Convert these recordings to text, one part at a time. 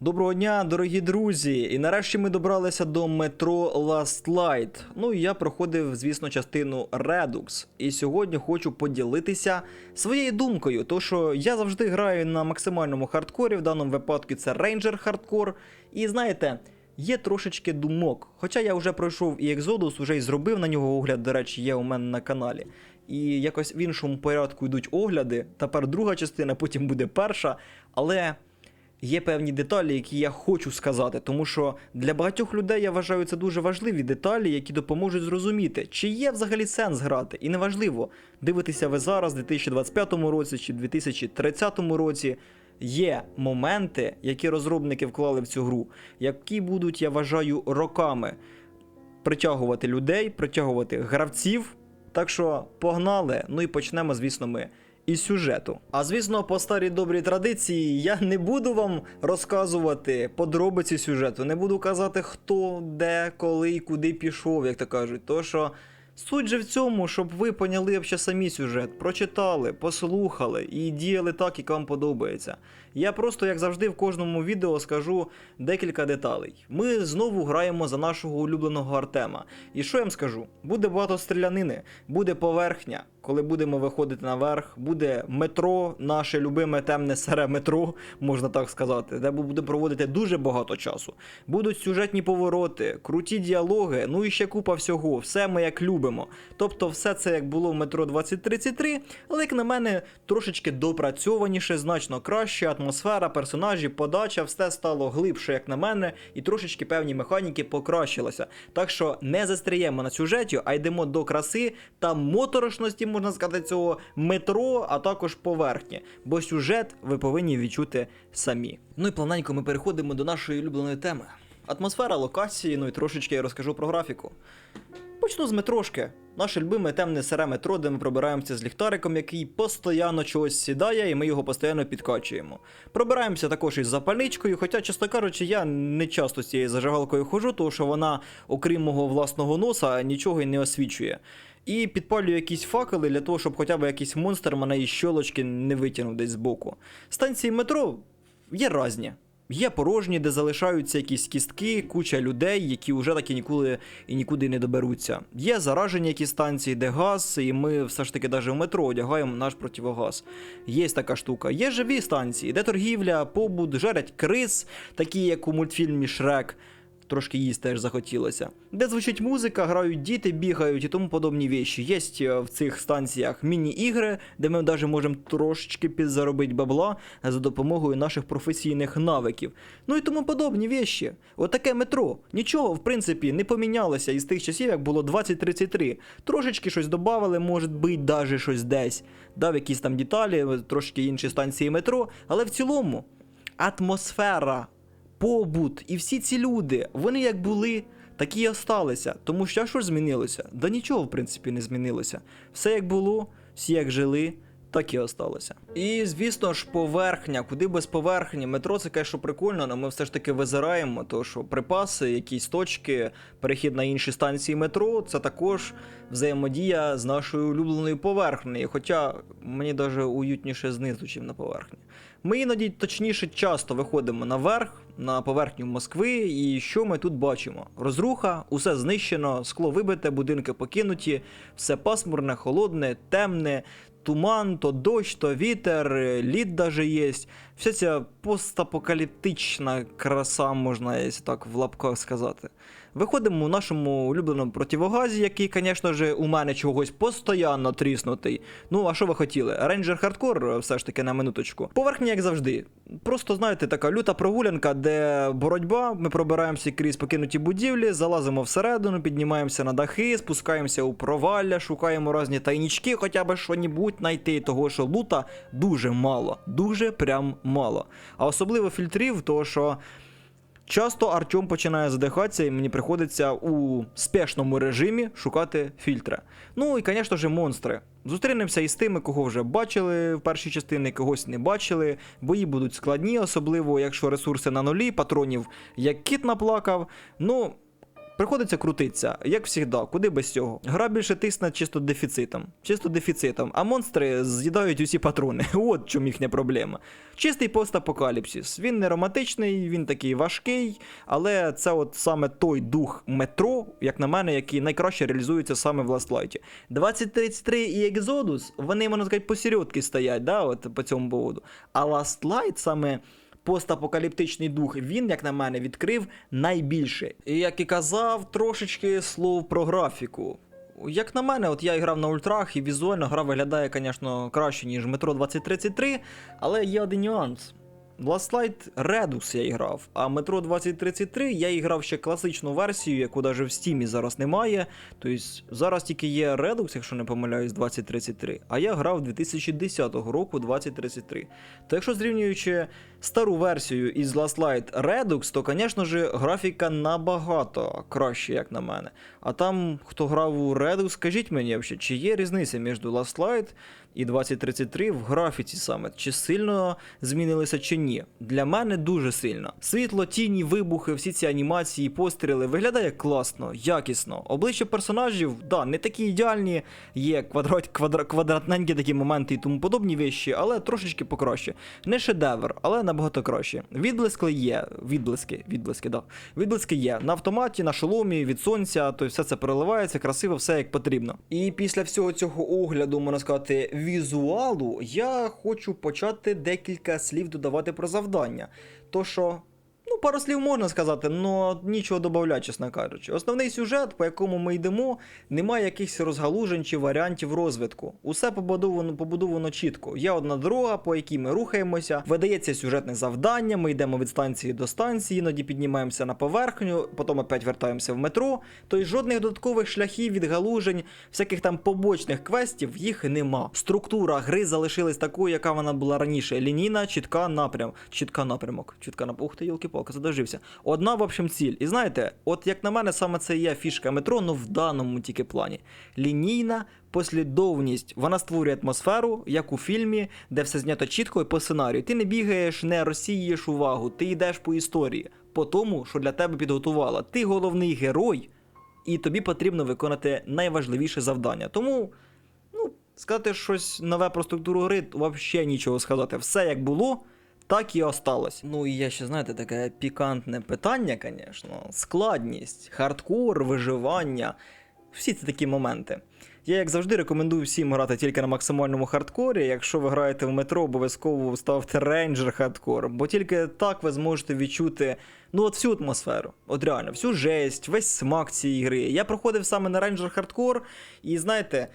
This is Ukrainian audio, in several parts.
Доброго дня, дорогі друзі! І нарешті ми добралися до метро Last Light. Ну і я проходив, звісно, частину Redux. І сьогодні хочу поділитися своєю думкою. То що я завжди граю на максимальному хардкорі, в даному випадку це Ranger хардкор. І знаєте, є трошечки думок. Хоча я вже пройшов і Exodus, вже і зробив на нього огляд, до речі, є у мене на каналі. І якось в іншому порядку йдуть огляди. Тепер друга частина, потім буде перша. Але є певні деталі, які я хочу сказати, тому що для багатьох людей я вважаю це дуже важливі деталі, які допоможуть зрозуміти, чи є взагалі сенс грати. І неважливо, дивитися ви зараз, в 2025 році чи 2030 році. Є моменти, які розробники вклали в цю гру, які будуть, я вважаю, роками притягувати людей, притягувати гравців. Так що погнали. Ну і почнемо, звісно, ми із сюжету. А звісно, по старій добрій традиції я не буду вам розказувати подробиці сюжету, не буду казати, хто, де, коли і куди пішов, як то кажуть. То що суть же в цьому, щоб ви поняли ще самі сюжет, прочитали, послухали і діяли так, як вам подобається. Я просто, як завжди, в кожному відео скажу декілька деталей. Ми знову граємо за нашого улюбленого Артема. І що я вам скажу? Буде багато стрілянини, буде поверхня. Коли будемо виходити наверх, буде метро, наше любиме темне сере метро, можна так сказати, де буде проводити дуже багато часу. Будуть сюжетні повороти, круті діалоги, ну і ще купа всього. Все ми як любимо. Тобто, все це як було в метро 2033, але як на мене, трошечки допрацьованіше, значно краще. Атмосфера, персонажі, подача, все стало глибше, як на мене, і трошечки певні механіки покращилися. Так що не застряємо на сюжеті, а йдемо до краси та моторошності, можна сказати, цього метро, а також поверхні. Бо сюжет ви повинні відчути самі. Ну і плавненько ми переходимо до нашої улюбленої теми. Атмосфера, локації, ну і трошечки я розкажу про графіку. Почну з метрошки. Наше любиме темне сере метро, де ми пробираємося з ліхтариком, який постійно чогось сідає, і ми його постійно підкачуємо. Пробираємося також із запальничкою, хоча, чесно кажучи, я не часто з цією зажигалкою хожу, тому що вона, окрім мого власного носа, нічого й не освічує. І підпалюю якісь факели для того, щоб хоча б якийсь монстр мене із щолочки не витягнув десь збоку. Станції метро є різні. Є порожні, де залишаються якісь кістки, куча людей, які вже таки ніколи і нікуди не доберуться. Є заражені якісь станції, де газ, і ми все ж таки навіть в метро одягаємо наш противогаз. Є така штука. Є живі станції, де торгівля, побут, жарять крис, такі як у мультфільмі Шрек. Трошки їсти теж захотілося. Де звучить музика, грають діти, бігають і тому подобні вещі. Є е, в цих станціях міні-ігри, де ми навіть можемо трошечки підзаробити бабла за допомогою наших професійних навиків. Ну і тому подобні вещі. Отаке метро. Нічого, в принципі, не помінялося із тих часів, як було 2033. Трошечки щось додавали, може бути, навіть щось десь. Дав якісь там деталі, трошки інші станції метро, але в цілому атмосфера побут і всі ці люди, вони як були, так і осталися. Тому що що ж змінилося? Да нічого, в принципі, не змінилося. Все як було, всі як жили. Так і осталося. І звісно ж, поверхня, куди без поверхні. Метро це що прикольно, але ми все ж таки визираємо, то що припаси, якісь точки, перехід на інші станції метро це також взаємодія з нашою улюбленою поверхнею. Хоча мені навіть уютніше знизу, чим на поверхні. Ми іноді точніше часто виходимо наверх, на поверхню Москви, і що ми тут бачимо? Розруха, усе знищено, скло вибите, будинки покинуті, все пасмурне, холодне, темне, туман, то дощ, то вітер, лід даже є. Вся ця постапокаліптична краса, можна якщо так в лапках сказати. Виходимо у нашому улюбленому противогазі, який, звісно ж, у мене чогось постійно тріснутий. Ну, а що ви хотіли? Рейнджер хардкор, все ж таки на минуточку. Поверхня, як завжди. Просто, знаєте, така люта прогулянка, де боротьба, ми пробираємося крізь покинуті будівлі, залазимо всередину, піднімаємося на дахи, спускаємося у провалля, шукаємо різні тайнічки, хоча б що-небудь знайти, того що лута дуже мало, дуже прям мало. А особливо фільтрів, того що. Часто Артем починає задихатися, і мені приходиться у спешному режимі шукати фільтри. Ну і, звісно ж, монстри. Зустрінемося із тими, кого вже бачили в першій частині, когось не бачили. Бої будуть складні, особливо якщо ресурси на нулі, патронів як кіт наплакав. Ну, Приходиться крутитися, як завжди, куди без цього. Гра більше тисне чисто дефіцитом. Чисто дефіцитом. А монстри з'їдають усі патрони. От чому їхня проблема. Чистий постапокаліпсис. Він не романтичний, він такий важкий, але це от саме той дух метро, як на мене, який найкраще реалізується саме в Light. 2033 і Exodus, вони, можна сказати, посередки стоять, да, от по цьому поводу. А Last Light саме постапокаліптичний дух, він, як на мене, відкрив найбільше. І як і казав, трошечки слов про графіку. Як на мене, от я грав на ультрах, і візуально гра виглядає, звісно, краще, ніж метро 2033, але є один нюанс. Last Light Redux я грав, а Metro 2033 я грав ще класичну версію, яку навіть в Steam зараз немає. Тобто зараз тільки є Redux, якщо не помиляюсь, 2033, а я грав 2010 року 2033. То якщо зрівнюючи стару версію із Last Light Redux, то, звісно ж, графіка набагато краще, як на мене. А там, хто грав у Redux, скажіть мені, чи є різниця між Last Light і 2033 в графіці саме, чи сильно змінилися чи ні. Для мене дуже сильно. Світло, тіні, вибухи, всі ці анімації, постріли виглядає класно, якісно. Обличчя персонажів, да, не такі ідеальні, є квадрат, квадра, квадратненькі такі моменти і тому подобні вещі, але трошечки покраще. Не шедевр, але набагато краще. Відблиски є, відблиски, відблиски, да. Відблиски є. На автоматі, на шоломі, від сонця, то все це переливається, красиво, все як потрібно. І після всього цього огляду, можна сказати, візуалу, я хочу почати декілька слів додавати про завдання. То що. Ну, пару слів можна сказати, але нічого додати, чесно кажучи. Основний сюжет, по якому ми йдемо, немає якихось розгалужень чи варіантів розвитку. Усе побудовано, побудовано чітко. Є одна дорога, по якій ми рухаємося, видається сюжетне завдання, ми йдемо від станції до станції, іноді піднімаємося на поверхню, потім опять вертаємося в метро. Тобто жодних додаткових шляхів, відгалужень, всяких там побочних квестів їх нема. Структура гри залишилась такою, яка вона була раніше. Лінійна, чітка напрям, чітка напрямок, чітка напрямок. Ух ти, йолки палка задовжився. Одна, в общем, ціль. І знаєте, от як на мене, саме це є фішка метро, ну в даному тільки плані. Лінійна послідовність. Вона створює атмосферу, як у фільмі, де все знято чітко і по сценарію. Ти не бігаєш, не розсіюєш увагу, ти йдеш по історії, по тому, що для тебе підготувала. Ти головний герой, і тобі потрібно виконати найважливіше завдання. Тому. Ну, сказати щось нове про структуру гри, взагалі нічого сказати. Все як було, так і осталось. Ну і є ще, знаєте, таке пікантне питання, звісно. Складність, хардкор, виживання. Всі це такі моменти. Я, як завжди, рекомендую всім грати тільки на максимальному хардкорі. Якщо ви граєте в метро, обов'язково ставте рейнджер хардкор, бо тільки так ви зможете відчути ну от всю атмосферу. От реально, всю жесть, весь смак цієї гри. Я проходив саме на рейнджер хардкор, і знаєте.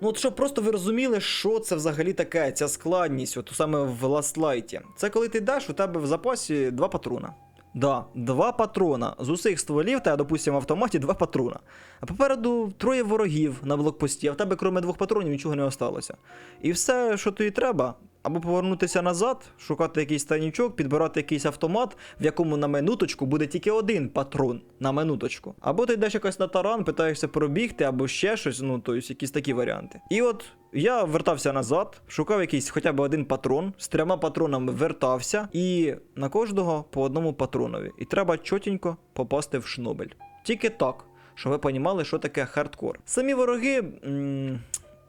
Ну, от щоб просто ви розуміли, що це взагалі таке, ця складність, от саме в Light. Це коли ти даш, у тебе в запасі два патрона. Да, два патрона. З усіх стволів, та, допустимо, в автоматі два патрона. А попереду троє ворогів на блокпості, а в тебе, крім двох патронів, нічого не осталося. І все, що тобі треба, або повернутися назад, шукати якийсь тайнічок, підбирати якийсь автомат, в якому на минуточку буде тільки один патрон на минуточку. Або ти йдеш якось на таран, питаєшся пробігти, або ще щось, ну тобто якісь такі варіанти. І от я вертався назад, шукав якийсь хоча б один патрон, з трьома патронами вертався, і на кожного по одному патронові. І треба чотенько попасти в шнобель. Тільки так, щоб ви понімали, що таке хардкор. Самі вороги, м-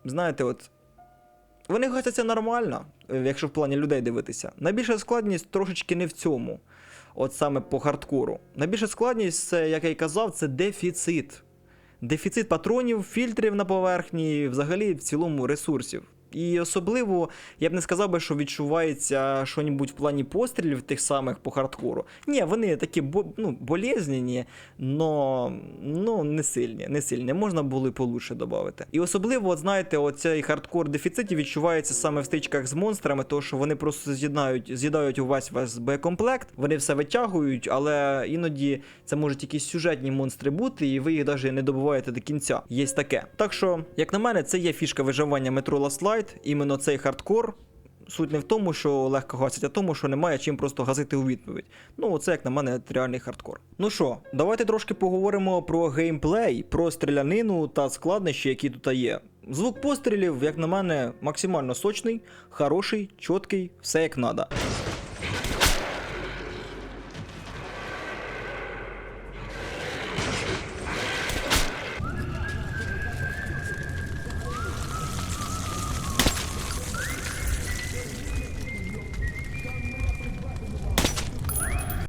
знаєте, от. Вони гасяться нормально, е, якщо в плані людей дивитися. Найбільша складність трошечки не в цьому, от саме по хардкору. Найбільша складність, це, як я й казав, це дефіцит. Дефіцит патронів, фільтрів на поверхні, взагалі в цілому ресурсів. І особливо я б не сказав би, що відчувається щось в плані пострілів тих самих по хардкору. Ні, вони такі ну, болезнені, но ну, не сильні. Не сильні. Можна було і получше додати. І особливо, от знаєте, оцей хардкор дефіциті відчувається саме в стичках з монстрами, тому що вони просто з'їдають, з'їдають увесь весь боєкомплект, вони все витягують, але іноді це можуть якісь сюжетні монстри бути, і ви їх навіть не добуваєте до кінця. Є таке. Так що, як на мене, це є фішка виживання метро Last Light, іменно цей хардкор. Суть не в тому, що легко гасить, а в тому, що немає чим просто газити у відповідь. Ну, це, як на мене, реальний хардкор. Ну що, давайте трошки поговоримо про геймплей, про стрілянину та складнощі, які тут є. Звук пострілів, як на мене, максимально сочний, хороший, чіткий, все як надо.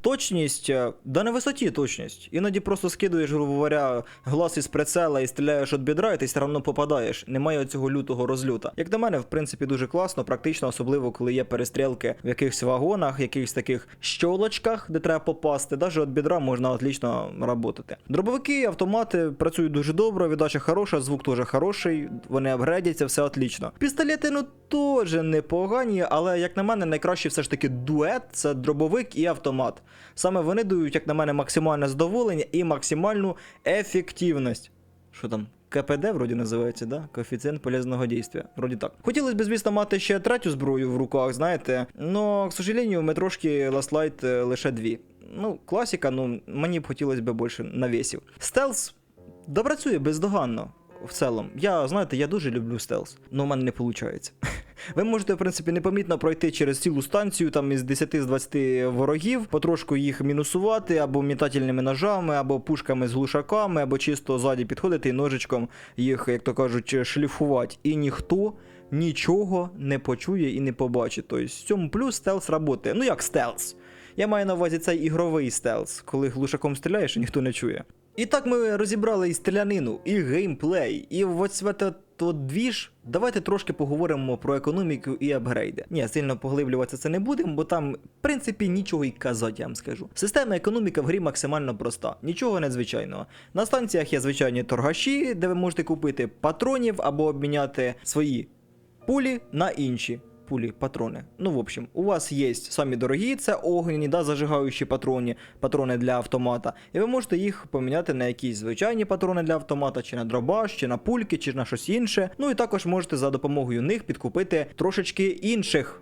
Точність, е, да на висоті точність. Іноді просто скидуєш, грубо говоря, глаз із прицела і стріляєш від бідра, і ти все одно попадаєш. Немає цього лютого розлюта. Як на мене, в принципі, дуже класно, практично, особливо коли є перестрілки в якихось вагонах, якихось таких щолочках, де треба попасти. Даже від бідра можна отлично работати. Дробовики, автомати працюють дуже добре, віддача хороша, звук теж хороший, вони апгрейдяться, все отлично. Пістолети, ну теж непогані, але як на мене, найкраще все ж таки дует це дробовик і автомат. Саме вони дають, як на мене, максимальне задоволення і максимальну ефективність. Що там? КПД вроді називається, да? Коефіцієнт полезного дійства. Вроді так. Хотілося б, звісно, мати ще третю зброю в руках, знаєте. Но, к сожалению, ми трошки Last Light е, лише дві. Ну, класіка, ну мені б хотілося б більше навісів. Стелс допрацює бездоганно. В цілому, я знаєте, я дуже люблю стелс, але в мене не виходить. Ви можете, в принципі, непомітно пройти через цілу станцію, там із 10 з 20 ворогів, потрошку їх мінусувати, або метательними ножами, або пушками з глушаками, або чисто ззаді підходити і ножичком їх, як то кажуть, шліфувати. І ніхто нічого не почує і не побачить. Тобто в цьому плюс стелс працює. Ну як стелс? Я маю на увазі цей ігровий стелс, коли глушаком стріляєш і ніхто не чує. І так ми розібрали і стрілянину, і геймплей, і ось це то двіж. Давайте трошки поговоримо про економіку і апгрейди. Ні, сильно поглиблюватися це не будемо, бо там, в принципі, нічого й казати, я вам скажу. Система економіка в грі максимально проста, нічого надзвичайного. На станціях є звичайні торгаші, де ви можете купити патронів або обміняти свої пулі на інші. Пулі, патрони. Ну, в общем, у вас є самі дорогі, це огняні, да, зажигаючі патрони, патрони для автомата. І ви можете їх поміняти на якісь звичайні патрони для автомата, чи на дробаш, чи на пульки, чи на щось інше. Ну і також можете за допомогою них підкупити трошечки інших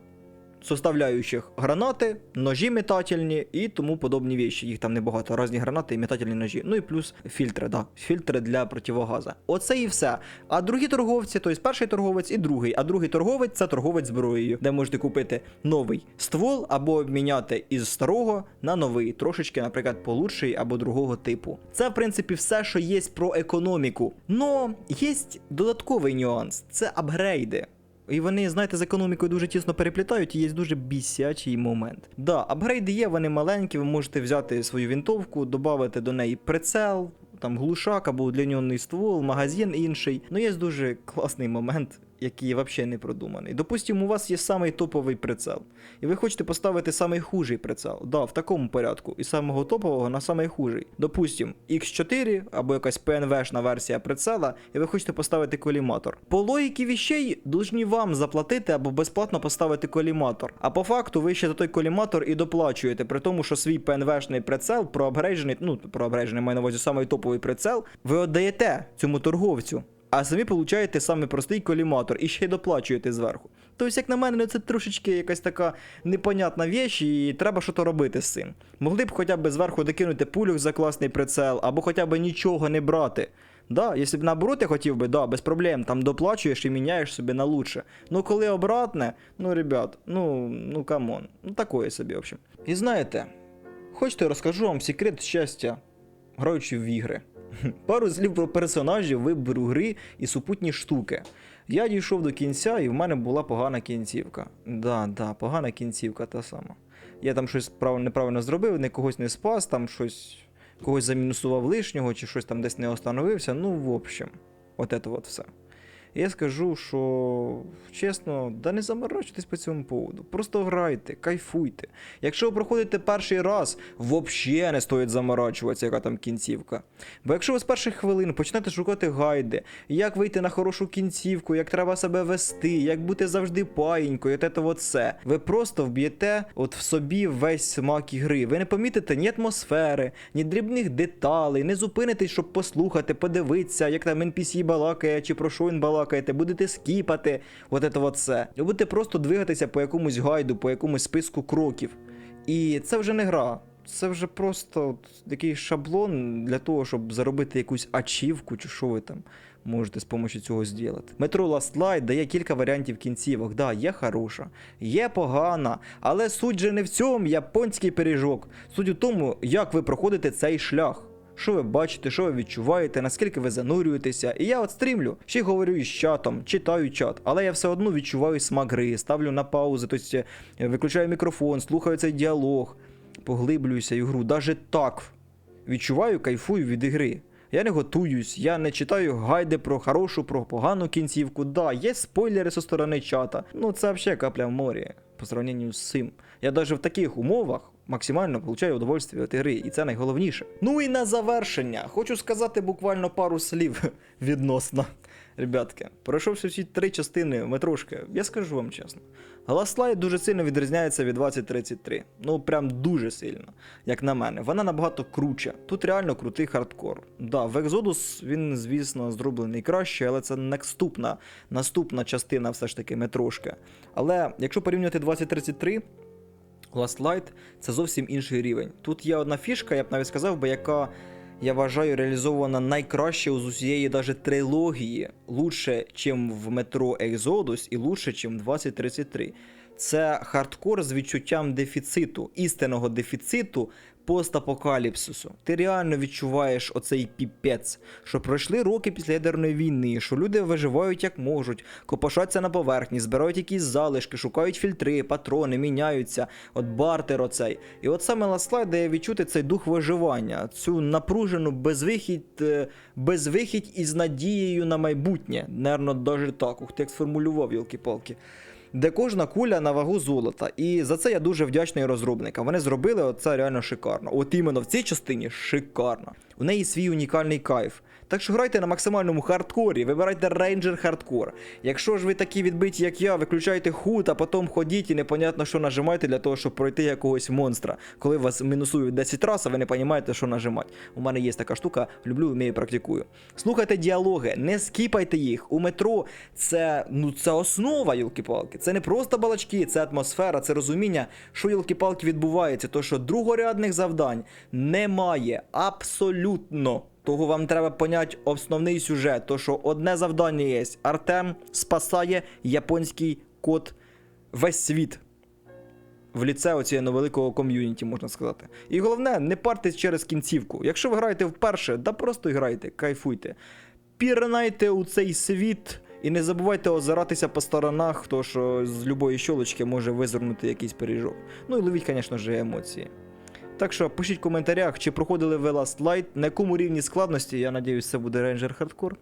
составляючих гранати, ножі метательні і тому подобні вещі. Їх там небагато. Різні гранати і метательні ножі. Ну і плюс фільтри, да, фільтри для противогаза. Оце і все. А другі торговці, тобто перший торговець і другий. А другий торговець це торговець зброєю, де можете купити новий ствол або обміняти із старого на новий, трошечки, наприклад, получший або другого типу. Це, в принципі, все, що є про економіку. Но є додатковий нюанс це апгрейди. І вони, знаєте, з економікою дуже тісно переплітають, і є дуже бісячий момент. Да, апгрейди є, вони маленькі, ви можете взяти свою вінтовку, додати до неї прицел, там глушак або удлінений ствол, магазин інший. Ну є дуже класний момент, який взагалі не продуманий. Допустимо, у вас є самий топовий прицел, і ви хочете поставити самий хужий прицел. Да, в такому порядку, із самого топового на самий хужий. Допустимо, X4 або якась PNV-шна версія прицела, і ви хочете поставити коліматор. По логіки віщей, должні вам заплатити або безплатно поставити коліматор. А по факту ви ще за той коліматор і доплачуєте, при тому, що свій PNV-шний прицел проапгрейджений, ну проапгрейджений маю на увазі самий топовий прицел, ви віддаєте цьому торговцю. А самі получаєте саме простий коліматор і ще й доплачуєте зверху. Тобто, як на мене, ну, це трошечки якась така непонятна віч, і треба щось робити з цим. Могли б хоча б зверху докинути пулюх за класний прицел, або хоча б нічого не брати. Да, якщо б наоборот я хотів би, да, без проблем, там доплачуєш і міняєш собі на лучше. Ну коли обратне, ну ребят, ну, ну камон, ну такое собі, в общем. І знаєте, хочете розкажу вам секрет щастя, граючи в ігри. Пару слів про персонажів, вибору гри і супутні штуки. Я дійшов до кінця, і в мене була погана кінцівка. Да, да, погана кінцівка та сама. Я там щось прав... неправильно зробив, не когось не спас, там щось когось замінусував лишнього, чи щось там десь не остановився. Ну, в общем, от це от все. Я скажу, що чесно, да не заморочуйтесь по цьому поводу. Просто грайте, кайфуйте. Якщо ви проходите перший раз, взагалі не стоїть заморачуватися, яка там кінцівка. Бо якщо ви з перших хвилин почнете шукати гайди, як вийти на хорошу кінцівку, як треба себе вести, як бути завжди паїнькою, от це от ви просто вб'єте от в собі весь смак ігри. Ви не помітите ні атмосфери, ні дрібних деталей, не зупинитесь, щоб послухати, подивитися, як там NPC балакає, чи про що він балакає балакаєте, будете скіпати, от це от все. Ви будете просто двигатися по якомусь гайду, по якомусь списку кроків. І це вже не гра. Це вже просто такий шаблон для того, щоб заробити якусь ачівку, чи що ви там можете з допомогою цього зробити. Метро Last Light дає кілька варіантів кінцівок. Да, є хороша, є погана, але суть же не в цьому японський пиріжок. Суть у тому, як ви проходите цей шлях. Що ви бачите, що ви відчуваєте, наскільки ви занурюєтеся. І я от стрімлю, ще й говорю із чатом, читаю чат, але я все одно відчуваю смак гри, ставлю на паузи, тобто виключаю мікрофон, слухаю цей діалог. поглиблююся в гру. Даже так відчуваю, кайфую від ігри. Я не готуюсь, я не читаю гайди про хорошу, про погану кінцівку. Да, є спойлери зі сторони чата. Ну це взагалі капля в морі по сравненню з цим. Я навіть в таких умовах максимально получаю удовольствие від ігри, і це найголовніше. Ну і на завершення хочу сказати буквально пару слів відносно. Ребятки, пройшовши всі три частини метрошки, я скажу вам чесно. Light дуже сильно відрізняється від 2033. Ну прям дуже сильно, як на мене. Вона набагато круче. Тут реально крутий хардкор. Да, в Exodus він, звісно, зроблений краще, але це наступна, наступна частина все ж таки метрошки. Але якщо порівнювати 2033, Last Light це зовсім інший рівень. Тут є одна фішка, я б навіть сказав би, яка я вважаю реалізована найкраще з усієї даже трилогії, лучше, чим в метро Exodus і лучше, чим в 2033. Це хардкор з відчуттям дефіциту, істинного дефіциту постапокаліпсису. Ти реально відчуваєш оцей піпець, що пройшли роки після ядерної війни, що люди виживають як можуть, копошаться на поверхні, збирають якісь залишки, шукають фільтри, патрони, міняються, от бартер оцей. І от саме Light дає відчути цей дух виживання, цю напружену безвихідь, е, безвихідь із надією на майбутнє. Нервно навіть так, ух ти як сформулював, йолки-палки де кожна куля на вагу золота. І за це я дуже вдячний розробникам. Вони зробили це реально шикарно. От іменно в цій частині шикарно. У неї свій унікальний кайф. Так що грайте на максимальному хардкорі, вибирайте рейнджер хардкор. Якщо ж ви такі відбиті, як я, виключайте худ, а потім ходіть і непонятно, що нажимаєте для того, щоб пройти якогось монстра. Коли вас мінусують 10 разів, а ви не розумієте, що нажимати. У мене є така штука, люблю, вмію, практикую. Слухайте діалоги, не скіпайте їх. У метро це ну це основа, йолки-палки. Це не просто балачки, це атмосфера, це розуміння, що йолки-палки відбувається. То що другорядних завдань немає абсолютно. Того вам треба поняти основний сюжет, то що одне завдання є. Артем спасає японський код весь світ. В ліце оцієї великого ком'юніті, можна сказати. І головне, не партесь через кінцівку. Якщо ви граєте вперше, да просто грайте, кайфуйте. Пірнайте у цей світ і не забувайте озиратися по сторонах, то що з любої щолочки може визирнути якийсь пиріжок. Ну і ловіть, звісно ж, емоції. Так що пишіть в коментарях, чи проходили ви Last Light, на якому рівні складності, я надіюсь, це буде Ranger Hardcore.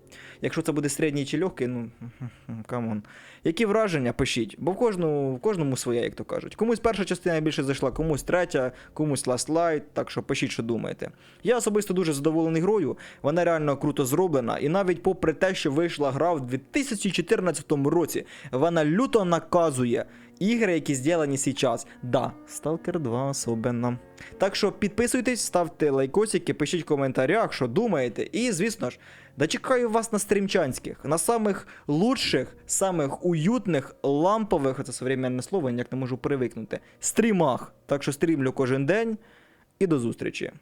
Якщо це буде середній чи легкий, ну камон. Які враження пишіть, бо в кожному, в кожному своє, як то кажуть. Комусь перша частина більше зайшла, комусь третя, комусь Last Light, так що пишіть, що думаєте. Я особисто дуже задоволений грою, вона реально круто зроблена, і навіть попри те, що вийшла гра в 2014 році, вона люто наказує ігри, які зроблені зараз. Да, Stalker 2 особенно. Так що підписуйтесь, ставте лайкосики, пишіть в коментарях, що думаєте. І, звісно ж, дочекаю вас на стрімчанських, на самих лучших, самих уютних, лампових, це современне слово, ніяк не можу привикнути, стрімах. Так що стрімлю кожен день і до зустрічі.